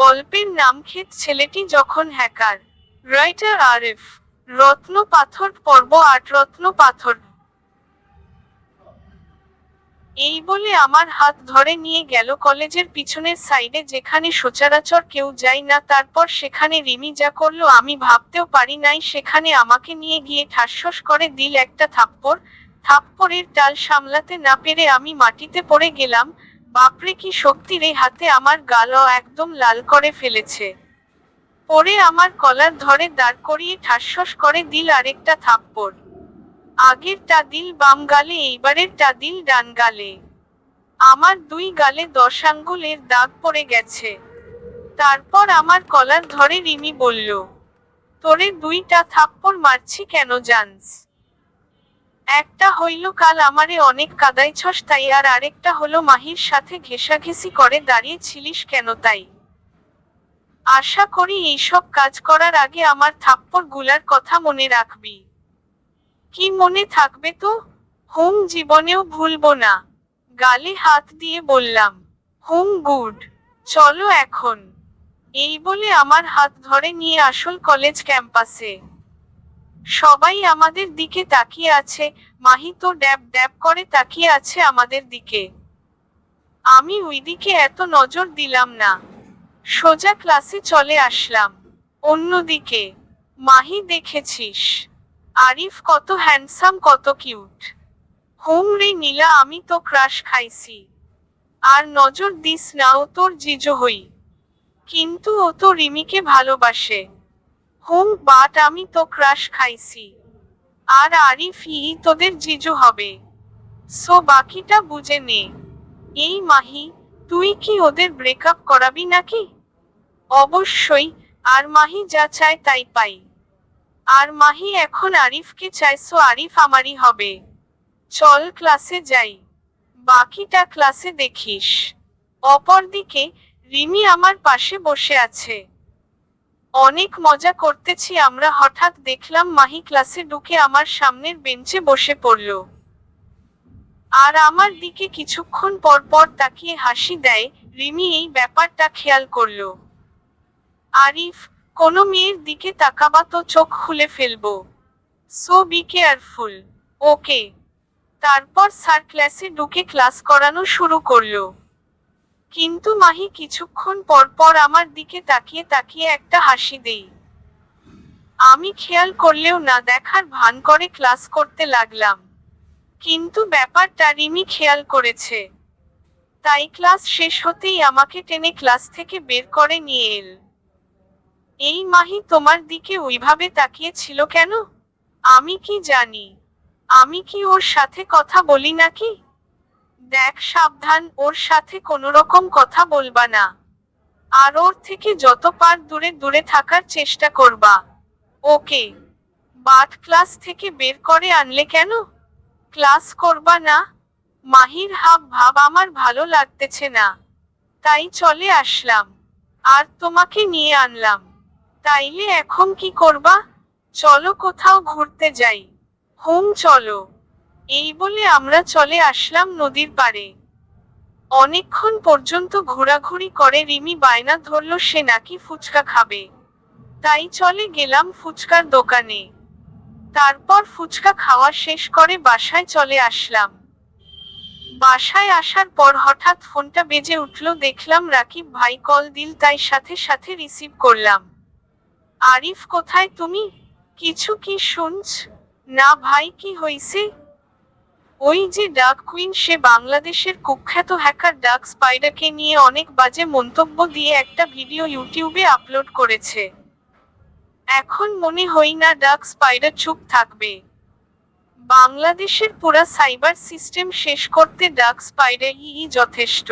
গল্পের নাম ক্ষেত ছেলেটি যখন হ্যাকার। রাইটার আরিফ, রত্ন পাথর পর্ব আট রত্ন পাথর। এই বলে আমার হাত ধরে নিয়ে গেল কলেজের পিছনের সাইডে যেখানে সচরাচর কেউ যায় না, তারপর সেখানে রিমি যা করল আমি ভাবতেও পারি নাই, সেখানে আমাকে নিয়ে গিয়ে ঠাসস করে দিল একটা থাপ্পড়। থাপ্পড়ের টাল সামলাতে না পেরে আমি মাটিতে পড়ে গেলাম বাপরে, কি শক্তির এই হাতে! আমার গালও একদম লাল করে ফেলেছে। পরে আমার কলার ধরে দাঁড় করিয়ে ঠাসস করে দিল আরেকটা থাপ্পড়। আগেরটা দিল বাম গালে, এইবারেরটা দিল ডান গালে। আমার দুই গালে দশ আঙ্গুলের দাগ পড়ে গেছে। তারপর আমার কলার ধরে রিমি বলল, তোরে দুইটা থাপ্পড় মারছি কেন, জানস? একটা হইল কাল আমারে অনেক কাদাইছস তাই আর আরেকটা হলো মাহির সাথে ঘেঁষাঘেঁষি করে দাঁড়িয়ে ছিলিস কেন তাই? আশা করি এইসব কাজ করার আগে আমার থাপ্পড়গুলার কথা মনে রাখবি। কি মনে থাকবে তো? হুম, জীবনেও ভুলবো না। গালে হাত দিয়ে বললাম, হুম, গুড, চলো এখন। এই বলে আমার হাত ধরে নিয়ে আসল কলেজ ক্যাম্পাসে। সবাই আমাদের দিকে তাকিয়ে আছে। মাহি তো ড্যাব ড্যাব করে তাকিয়ে আছে আমাদের দিকে। আমি ওইদিকে এত নজর দিলাম না। সোজা ক্লাসে চলে আসলাম। অন্যদিকে, মাহি দেখেছিস? আরিফ কত হ্যান্ডসাম কত কিউট হুম রে নীলা, আমি তো ক্রাশ খাইছি। আর নজর দিস না, ও তোর জিজো হই। কিন্তু ও তো রিমিকে ভালোবাসে। হুম, বাট আমি তো ক্রাশ খাইছি। আর আরিফ ই তোদের জিজু হবে। সো বাকিটা বুঝে নে। এই মাহি, তুই কি ওদের ব্রেকআপ করাবি নাকি? অবশ্যই, আর মাহি যা চায় তাই পাই। আর মাহি, এখন আরিফকে চাইছো আরিফ আমারই হবে। চল ক্লাসে যাই। বাকিটা ক্লাসে দেখিস। অপরদিকে, রিমি আমার পাশে বসে আছে। অনেক মজা করতেছি, আমরা হঠাৎ দেখলাম মাহি ক্লাসে ঢুকে আমার সামনের বেঞ্চে বসে পড়ল। আর আমার দিকে কিছুক্ষণ পর পর তাকিয়ে হাসি দেয়, রিমি এই ব্যাপারটা খেয়াল করল। আরিফ, কোনো মেয়ের দিকে তাকাবা তো চোখ খুলে ফেলব। সো বি কেয়ারফুল ওকে তারপর স্যার ক্লাসে ঢুকে ক্লাস করানো শুরু করল। কিন্তু মাহি কিছুক্ষণ পর পর আমার দিকে তাকিয়ে তাকিয়ে একটা হাসি দেই। আমি খেয়াল করলেও না, দেখার ভান করে ক্লাস করতে লাগলাম। কিন্তু ব্যাপারটা রিমি খেয়াল করেছে। তাই ক্লাস শেষ হতেই আমাকে টেনে ক্লাস থেকে বের করে নিয়ে এল। এই মাহি তোমার দিকে ওইভাবে তাকিয়ে ছিল কেন? আমি কি জানি? আমি কি ওর সাথে কথা বলি নাকি? দেখ, সাবধান, ওর সাথে কোনো রকম কথা বলবা না। আর ওর থেকে যত পার দূরে দূরে থাকার চেষ্টা করবা। ওকে বাট ক্লাস থেকে বের করে আনলে কেন? ক্লাস করবা না? মাহির হাব ভাব আমার ভালো লাগতেছে না। তাই চলে আসলাম। আর তোমাকে নিয়ে আনলাম। তাইলে এখন কি করবা? চলো কোথাও ঘুরতে যাই। হুম, চলো। এই বলে আমরা চলে আসলাম নদীর পাড়ে। অনেকক্ষণ পর্যন্ত ঘোরাঘুরি করে রিমি বায়না ধরল সে নাকি ফুচকা খাবে। তাই চলে গেলাম ফুচকার দোকানে। তারপর ফুচকা খাওয়া শেষ করে বাসায় চলে আসলাম। বাসায় আসার পর হঠাৎ ফোনটা বেজে উঠল, দেখলাম রাকিব ভাই কল দিল, তাই সাথে সাথে রিসিভ করলাম। আরিফ, কোথায় তুমি? কিছু কি শুনছ? না ভাই, কি হইছে? ওই যে ডাক কুইন, সে বাংলাদেশের কুখ্যাত হ্যাকার ডাক স্পাইডারকে নিয়ে অনেক বাজে মন্তব্য দিয়ে একটা ভিডিও ইউটিউবে আপলোড করেছে। এখন মনে হই না ডাক স্পাইডার চুপ থাকবে। বাংলাদেশের পুরা সাইবার সিস্টেম শেষ করতে ডাক স্পাইডার ই যথেষ্ট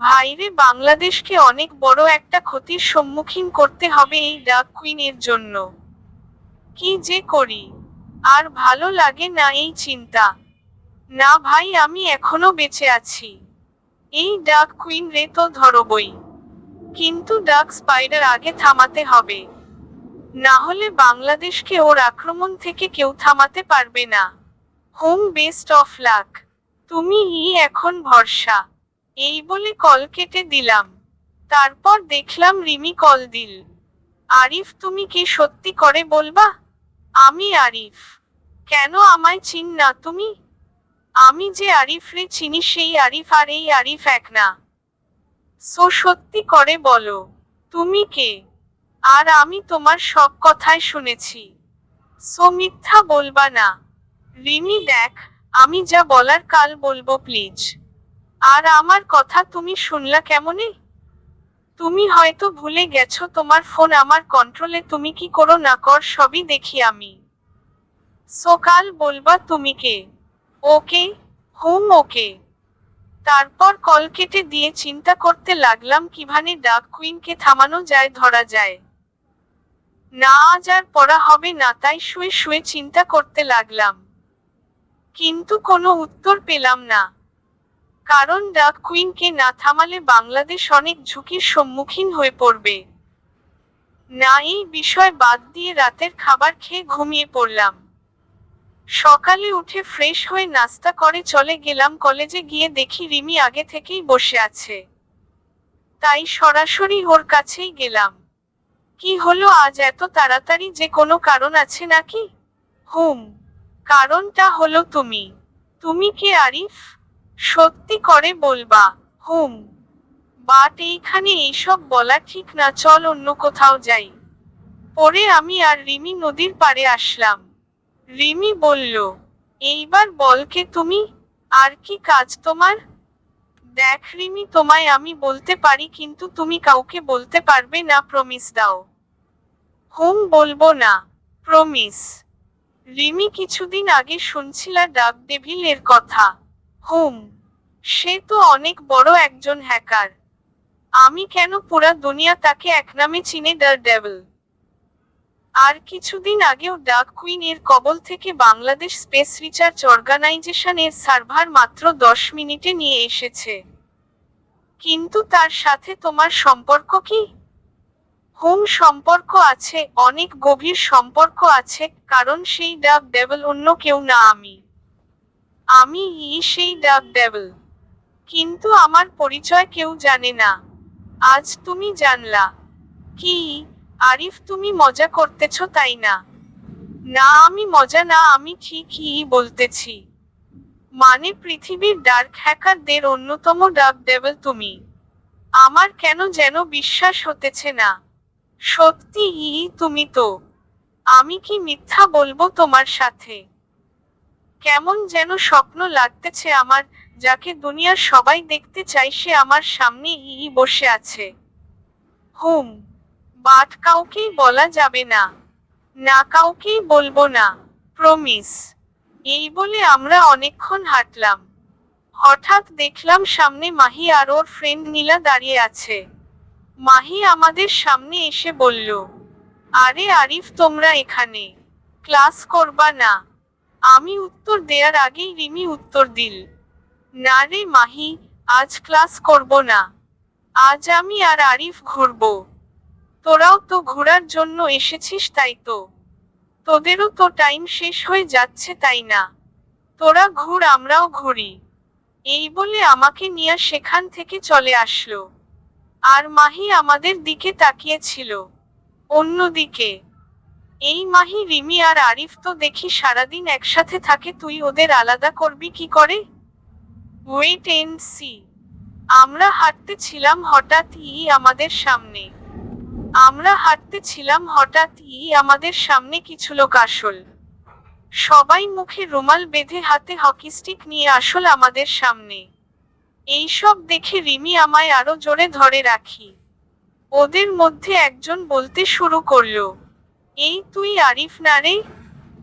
ভাইরে বাংলাদেশকে অনেক বড় একটা ক্ষতির সম্মুখীন করতে হবে এই ডাক কুইনের জন্য। কি যে করি। আর ভালো লাগে না এই চিন্তা। না ভাই, আমি এখনও বেঁচে আছি। এই ডাক কুইন রে তো ধরবই কিন্তু ডাক স্পাইডার আগে থামাতে হবে। না হলে বাংলাদেশকে ওর আক্রমণ থেকে কেউ থামাতে পারবে না। Home best of luck. তুমি ই এখন ভরসা। এই বলে কল কেটে দিলাম। তারপর দেখলাম রিমি কল দিল। আরিফ, তুমি কি সত্যি করে বলবা? আমি আরিফ। কেন আমায় চিন না তুমি? আমি যে আরিফ রে চিনি সেই আরিফ আর এই আরিফ এক না। সো সত্যি করে বলো, তুমি কে? আর আমি তোমার সব কথাই শুনেছি। সো মিথ্যা বলবা না। রিমি, দেখ, আমি যা বলার কাল বলব প্লিজ। আর আমার কথা তুমি শুনলা কেমনে? তুমি হয়তো ভুলে গেছো, তোমার ফোন আমার কন্ট্রোলে তুমি কি করো না কর, সবই দেখি আমি। সকাল বলবা তুমি কে? ওকে? হুম, ওকে। তারপর কল কেটে দিয়ে চিন্তা করতে লাগলাম কীভাবে ডাক কুইনকে থামানো যায়, ধরা যায়। না, আজ আর পড়া হবে না, তাই শুয়ে শুয়ে চিন্তা করতে লাগলাম। কিন্তু কোনো উত্তর পেলাম না। কারণ ডাক কুইনকে না থামালে বাংলাদেশ অনেক ঝুঁকির সম্মুখীন হয়ে পড়বে। না এই বিষয় বাদ দিয়ে রাতের খাবার খেয়ে ঘুমিয়ে পড়লাম। সকালে উঠে ফ্রেশ হয়ে নাস্তা করে চলে গেলাম কলেজে গিয়ে দেখি রিমি আগে থেকেই বসে আছে। তাই সরাসরি ওর কাছেই গেলাম। কি হলো আজ এত তাড়াতাড়ি যে কোনো কারণ আছে নাকি? হুম, কারণটা হলো তুমি। তুমি কে আরিফ? সত্যি করে বলবা, হুম বাট এইখানে এইসব বলা ঠিক না, চল অন্য কোথাও যাই। পরে আমি আর রিমি নদীর পাড়ে আসলাম। রিমি বলল, এইবার বলকে তুমি, আর কি কাজ তোমার? দেখ রিমি, তোমায় আমি বলতে পারি, কিন্তু তুমি কাউকে বলতে পারবে না প্রমিস দাও। হুম, বলব না প্রমিস রিমি কিছুদিন আগে শুনছিলা ডাক ডেভিল এর কথা। হুম, সে তো অনেক বড় একজন হ্যাকার। আমি কেন পুরা দুনিয়া তাকে এক নামে চিনে ডার ডেভিল আর কিছুদিন আগেও ডাক কুইন এর কবল থেকে বাংলাদেশ স্পেস রিসার্চ অর্গানাইজেশন এর সার্ভার মাত্র দশ মিনিটে নিয়ে এসেছে। কিন্তু তার সাথে তোমার সম্পর্ক কি? হুম সম্পর্ক আছে, অনেক গভীর সম্পর্ক আছে, কারণ সেই ডাক ডেভেল অন্য কেউ না আমি। আমি ই সেই ডাক ডেভেল। কিন্তু আমার পরিচয় কেউ জানে না। আজ তুমি জানলা। কি, আরিফ তুমি মজা করতেছ তাই না? না, আমি মজা না, আমি ঠিকই বলতেছি? মানে পৃথিবীর ডার্ক হ্যাকারদের অন্যতম ডাক ডেভেল তুমি। আমার কেন যেন বিশ্বাস হতেছে না। সত্যি তুমি তো। আমি কি মিথ্যা বলব তোমার সাথে? কেমন যেন স্বপ্ন লাগতেছে আমার, যাকে দুনিয়ার সবাই দেখতে চাই সে আমার সামনে ই বসে আছে। হুম বাট কাউকেই বলা যাবে না না কাউকেই বলব না প্রমিস এই বলে আমরা অনেকক্ষণ হাঁটলাম। হঠাৎ দেখলাম সামনে মাহি আর ওর ফ্রেন্ড নীলা দাঁড়িয়ে আছে। মাহি আমাদের সামনে এসে বলল, আরে আরিফ, তোমরা এখানে ক্লাস করবা না। আমি উত্তর দেওয়ার আগেই রিমি উত্তর দিল, না রে মাহি, আজ ক্লাস করব না। আজ আমি আর আরিফ ঘুরবো। তোরাও তো ঘোরার জন্য এসেছিস তাই তো। তোদেরও তো টাইম শেষ হয়ে যাচ্ছে তাই না। তোরা ঘুর, আমরাও ঘুরি। এই বলে আমাকে নিয়ে সেখান থেকে চলে আসলো। আর মাহি আমাদের দিকে তাকিয়েছিল, অন্যদিকে। এই মাহি রিমি আর আরিফ তো দেখি সারাদিন একসাথে থাকে, তুই ওদের আলাদা করবি কি করে? ওয়েট এন্ড সি আমরা হাঁটতে ছিলাম হঠাৎ ই আমাদের সামনে। আমরা হাঁটতে ছিলাম হঠাৎ ই আমাদের সামনে কিছু লোক আসল। সবাই মুখে রুমাল বেঁধে হাতে হকি স্টিক নিয়ে আসল আমাদের সামনে। এইসব দেখে রিমি আমায় আরও জোরে ধরে রাখি। ওদের মধ্যে একজন বলতে শুরু করল এই তুই আরিফ না রে?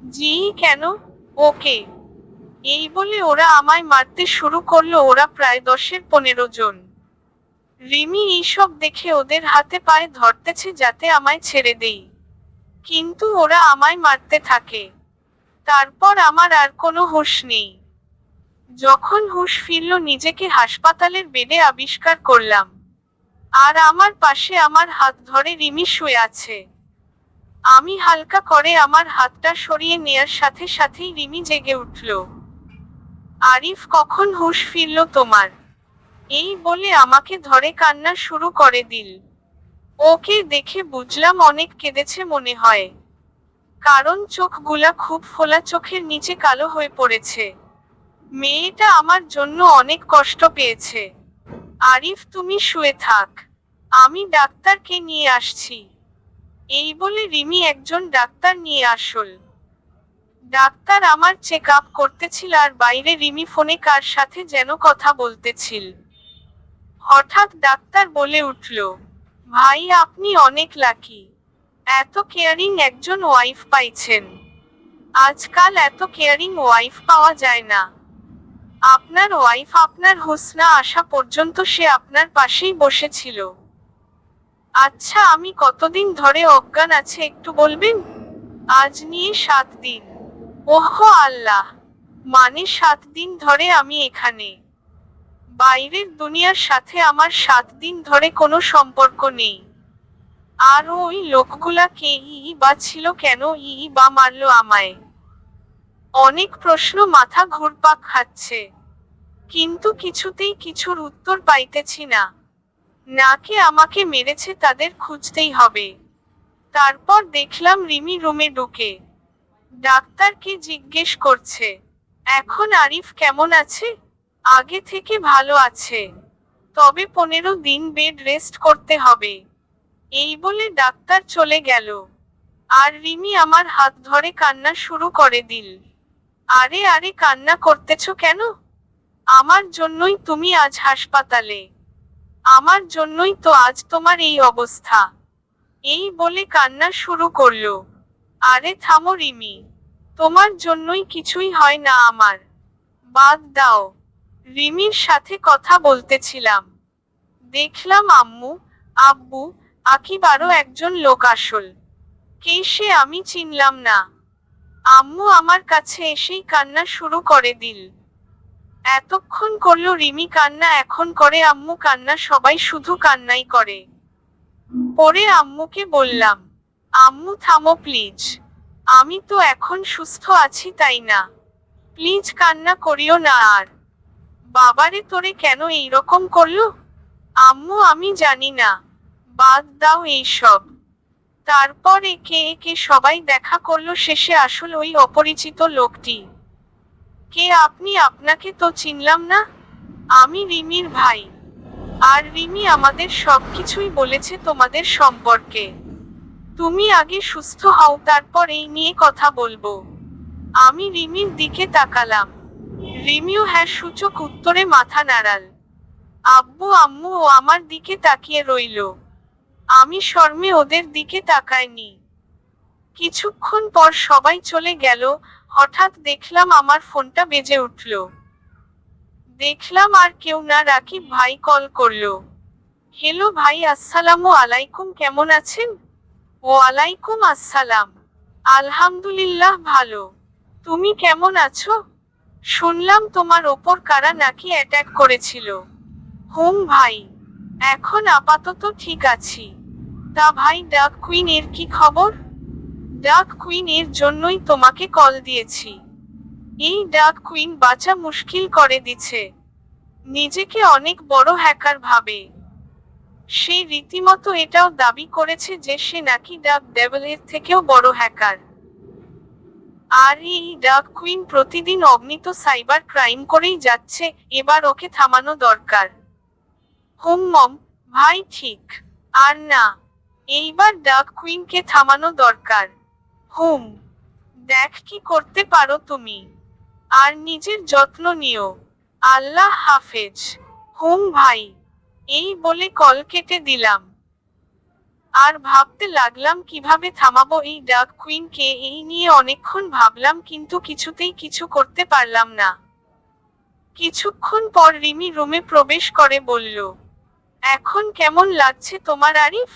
জি, কেন? ওকে। এই বলে ওরা আমায় মারতে শুরু করল ওরা প্রায় দশের পনেরো জন। রিমি এইসব দেখে ওদের হাতে পায়ে ধরতেছে যাতে আমায় ছেড়ে দেই। কিন্তু ওরা আমায় মারতে থাকে। তারপর আমার আর কোনো হুঁশ নেই। যখন হুঁশ ফিরল নিজেকে হাসপাতালের বেডে আবিষ্কার করলাম। আর আমার পাশে আমার হাত ধরে রিমি শুয়ে আছে। আমি হালকা করে আমার হাতটা সরিয়ে নেয়ার সাথে সাথেই রিমি জেগে উঠল। আরিফ কখন হুঁশ ফিরল তোমার? এই বলে আমাকে ধরে কান্না শুরু করে দিল। ওকে দেখে বুঝলাম অনেক কেঁদেছে মনে হয়। কারণ চোখগুলা খুব ফোলা চোখের নিচে কালো হয়ে পড়েছে। মেয়েটা আমার জন্য অনেক কষ্ট পেয়েছে। আরিফ, তুমি শুয়ে থাক। আমি ডাক্তারকে নিয়ে আসছি। এই বলে রিমি একজন ডাক্তার নিয়ে আসল। ডাক্তার আমার চেক আপ করতেছিল আর বাইরে রিমি ফোনে কার সাথে যেন কথা বলতেছিল। হঠাৎ ডাক্তার বলে উঠল, ভাই, আপনি অনেক লাকি। এত কেয়ারিং একজন ওয়াইফ পাইছেন। আজকাল এত কেয়ারিং ওয়াইফ পাওয়া যায় না। আপনার ওয়াইফ আপনার হোসনা আসা পর্যন্ত সে আপনার পাশেই বসেছিল। আচ্ছা আমি কতদিন ধরে অজ্ঞান আছে একটু বলবেন? আজ নিয়ে সাত দিন। ওহ, আল্লাহ! মানে সাত দিন ধরে আমি এখানে। বাইরের দুনিয়ার সাথে আমার সাত দিন ধরে কোনো সম্পর্ক নেই। আর ওই লোকগুলা কে ই বা ছিল কেন ই বা মারলো আমায়? অনেক প্রশ্ন মাথা ঘুরপাক খাচ্ছে। কিন্তু কিছুতেই কিছুর উত্তর পাইতেছি না। নাকে আমাকে মেরেছে তাদের খুঁজতেই হবে। তারপর দেখলাম রিমি রুমে ঢুকে। ডাক্তার ডাক্তারকে জিজ্ঞেস করছে? এখন আরিফ কেমন আছে? আগে থেকে ভালো আছে। তবে পনেরো দিন বেড রেস্ট করতে হবে। এই বলে ডাক্তার চলে গেল। আর রিমি আমার হাত ধরে কান্না শুরু করে দিল। আরে আরে, কান্না করতেছ কেন? আমার জন্যই তুমি আজ হাসপাতালে। আমার জন্যই তো আজ তোমার এই অবস্থা। এই বলে কান্না শুরু করল। আরে থামো রিমি, তোমার জন্যই কিছুই হয় না আমার। বাদ দাও, রিমির সাথে কথা বলতেছিলাম। দেখলাম আম্মু, আব্বু, আকিব আরও একজন লোক আসল। কে সে আমি চিনলাম না। আম্মু আমার কাছে এসেই কান্না শুরু করে দিল। এতক্ষণ করল রিমি কান্না এখন করে আম্মু কান্না, সবাই শুধু কান্নাই করে। পরে আম্মুকে বললাম, আম্মু, থামো প্লিজ। আমি তো এখন সুস্থ আছি তাই না। প্লিজ কান্না করিও না আর। বাবারে, তোরে কেন এইরকম করল? আম্মু, আমি জানি না। বাদ দাও এইসব। তারপর একে একে সবাই দেখা করল শেষে আসল ওই অপরিচিত লোকটি। কে আপনি? আপনাকে তো চিনলাম না। আমি রিমির ভাই। আর রিমি আমাদের সবকিছুই বলেছে তোমাদের সম্পর্কে। তুমি আগে সুস্থ হও, তারপর এই নিয়ে কথা বলব। আমি রিমির দিকে তাকালাম। রিমিও হ্যাঁ সূচক উত্তরে মাথা নাড়াল। আব্বু, আম্মু ও আমার দিকে তাকিয়ে রইল। আমি শর্মে ওদের দিকে তাকাইনি। কিছুক্ষণ পর সবাই চলে গেল হঠাৎ দেখলাম আমার ফোনটা বেজে উঠল। দেখলাম আর কেউ না, রাকিব ভাই কল করল। হ্যালো ভাই, আসসালামু আলাইকুম, কেমন আছেন? ও আলাইকুম আসসালাম। আলহামদুলিল্লাহ ভালো। তুমি কেমন আছো? শুনলাম তোমার ওপর কারা নাকি অ্যাটাক করেছিল। হুম ভাই, এখন আপাতত ঠিক আছি। তা ভাই ডাক কুইন এর কি খবর? ডাক কুইন এর জন্যই তোমাকে কল দিয়েছি। এই ডাক কুইন বাঁচা মুশকিল করে দিছে। নিজেকে অনেক বড় হ্যাকার ভাবে। সে রীতিমতো এটাও দাবি করেছে যে সে নাকি ডাক ডেভেলের থেকেও বড় হ্যাকার। আর এই ডাক কুইন প্রতিদিন অগ্নিত সাইবার ক্রাইম করেই যাচ্ছে, এবার ওকে থামানো দরকার। হুম, মম, ভাই, ঠিক। আর না, এইবার ডাক কুইনকে থামানো দরকার। হুম, দেখ কি করতে পারো তুমি। আর নিজের যত্ন নিও। আল্লাহ হাফেজ। হুম ভাই, এই বলে কল কেটে দিলাম। আর ভাবতে লাগলাম কীভাবে থামাবো এই ডাক কুইনকে, এই নিয়ে অনেকক্ষণ ভাবলাম কিন্তু কিছুতেই কিছু করতে পারলাম না। কিছুক্ষণ পর রিমি রুমে প্রবেশ করে বলল, এখন কেমন লাগছে তোমার আরিফ?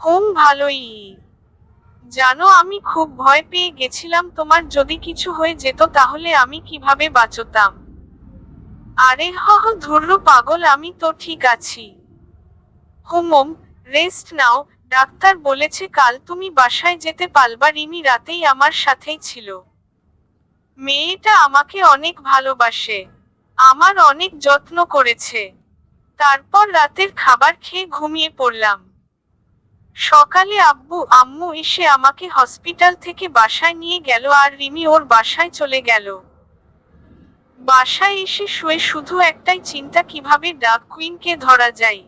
হুম ভালোই। জানো, আমি খুব ভয় পেয়ে গেছিলাম তোমার যদি কিছু হয়ে যেত তাহলে আমি কীভাবে বাঁচতাম? আরে হ হ ধুর্র পাগল, আমি তো ঠিক আছি। হুমম, রেস্ট নাও, ডাক্তার বলেছে কাল তুমি বাসায় যেতে পারবা, রিমি রাতেই আমার সাথেই ছিল। মেয়েটা আমাকে অনেক ভালোবাসে, আমার অনেক যত্ন করেছে। তারপর রাতের খাবার খেয়ে ঘুমিয়ে পড়লাম। সকালে আব্বু, আম্মু এসে আমাকে হসপিটাল থেকে বাসায় নিয়ে গেল আর রিমি ওর বাসায় চলে গেল। বাসায় এসে শুয়ে শুধু একটাই চিন্তা, কীভাবে ডাক কুইনকে ধরা যায়।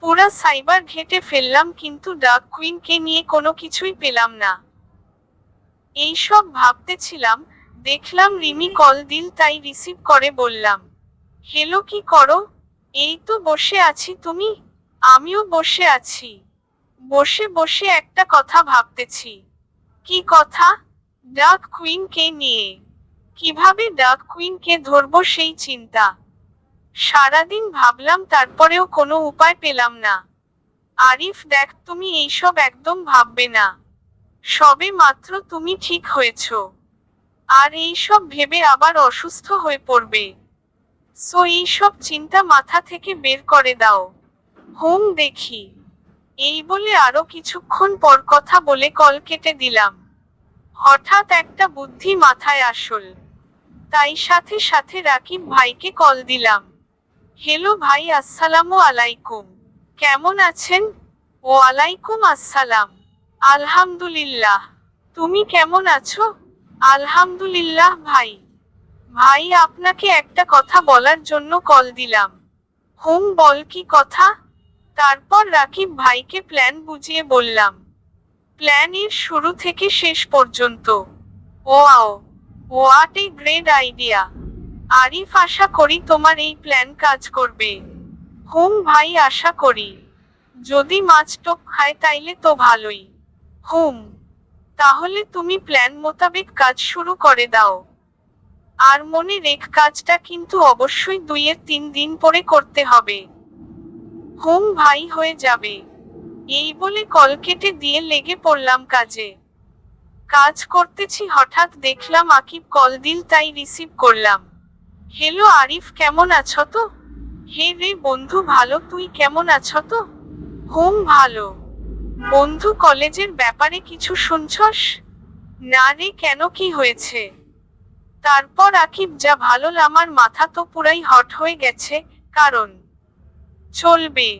পুরা সাইবার ঘেটে ফেললাম কিন্তু ডাক কুইনকে নিয়ে কোনো কিছুই পেলাম না। এইসব ভাবতেছিলাম, দেখলাম রিমি কল দিল, তাই রিসিভ করে বললাম, হেলো, কি করো? এই তো বসে আছি, তুমি? আমিও বসে আছি। বসে বসে একটা কথা ভাবতেছি। কি কথা? ডাক কুইনকে নিয়ে। কীভাবে ডাক কুইনকে ধরবো সেই চিন্তা। সারাদিন ভাবলাম তারপরেও কোনো উপায় পেলাম না। আরিফ, দেখ, তুমি এইসব একদম ভাববে না। সবে মাত্র তুমি ঠিক হয়েছ। আর এইসব ভেবে আবার অসুস্থ হয়ে পড়বে। সো এইসব চিন্তা মাথা থেকে বের করে দাও। হোম দেখি। এই বলে আরও কিছুক্ষণ পর কথা বলে কল কেটে দিলাম। হঠাৎ একটা বুদ্ধি মাথায় আসল। তাই সাথে সাথে রাকিব ভাইকে কল দিলাম। হ্যালো ভাই, আসসালামু আলাইকুম। কেমন আছেন? ও আলাইকুম আসসালাম। আলহামদুলিল্লাহ। তুমি কেমন আছো? আলহামদুলিল্লাহ ভাই। ভাই, আপনাকে একটা কথা বলার জন্য কল দিলাম। হুম বল কি কথা? তারপর রাকিব ভাইকে প্ল্যান বুঝিয়ে বললাম। প্ল্যানের শুরু থেকে শেষ পর্যন্ত। ও আও what a great idea Arif আশা করি তোমার এই প্ল্যান কাজ করবে। হুম ভাই, আশা করি। যদি মাছ টোপ খায় তাইলে তো ভালোই। হুম, তাহলে তুমি প্ল্যান মোতাবেক কাজ শুরু করে দাও। আর মনে রেখ, কাজটা কিন্তু অবশ্যই দুইয়ের তিন দিন পরে করতে হবে। হুম ভাই হয়ে যাবে। এই বলে কল কেটে দিয়ে লেগে পড়লাম কাজে। কাজ করতেছি, হঠাৎ দেখলাম আকিব কল দিল, তাই রিসিভ করলাম। হ্যালো আরিফ, কেমন আছো তো? হে রে, বন্ধু, ভালো, তুই কেমন আছো তো? হুম ভালো। বন্ধু, কলেজের ব্যাপারে কিছু শুনছস? না রে, কেন কি হয়েছে? তারপর আকিব, যা ভালো, আমার মাথা তো পুরাই হট হয়ে গেছে, কারণ চলবে।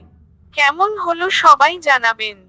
কেমন হলো সবাই জানাবেন।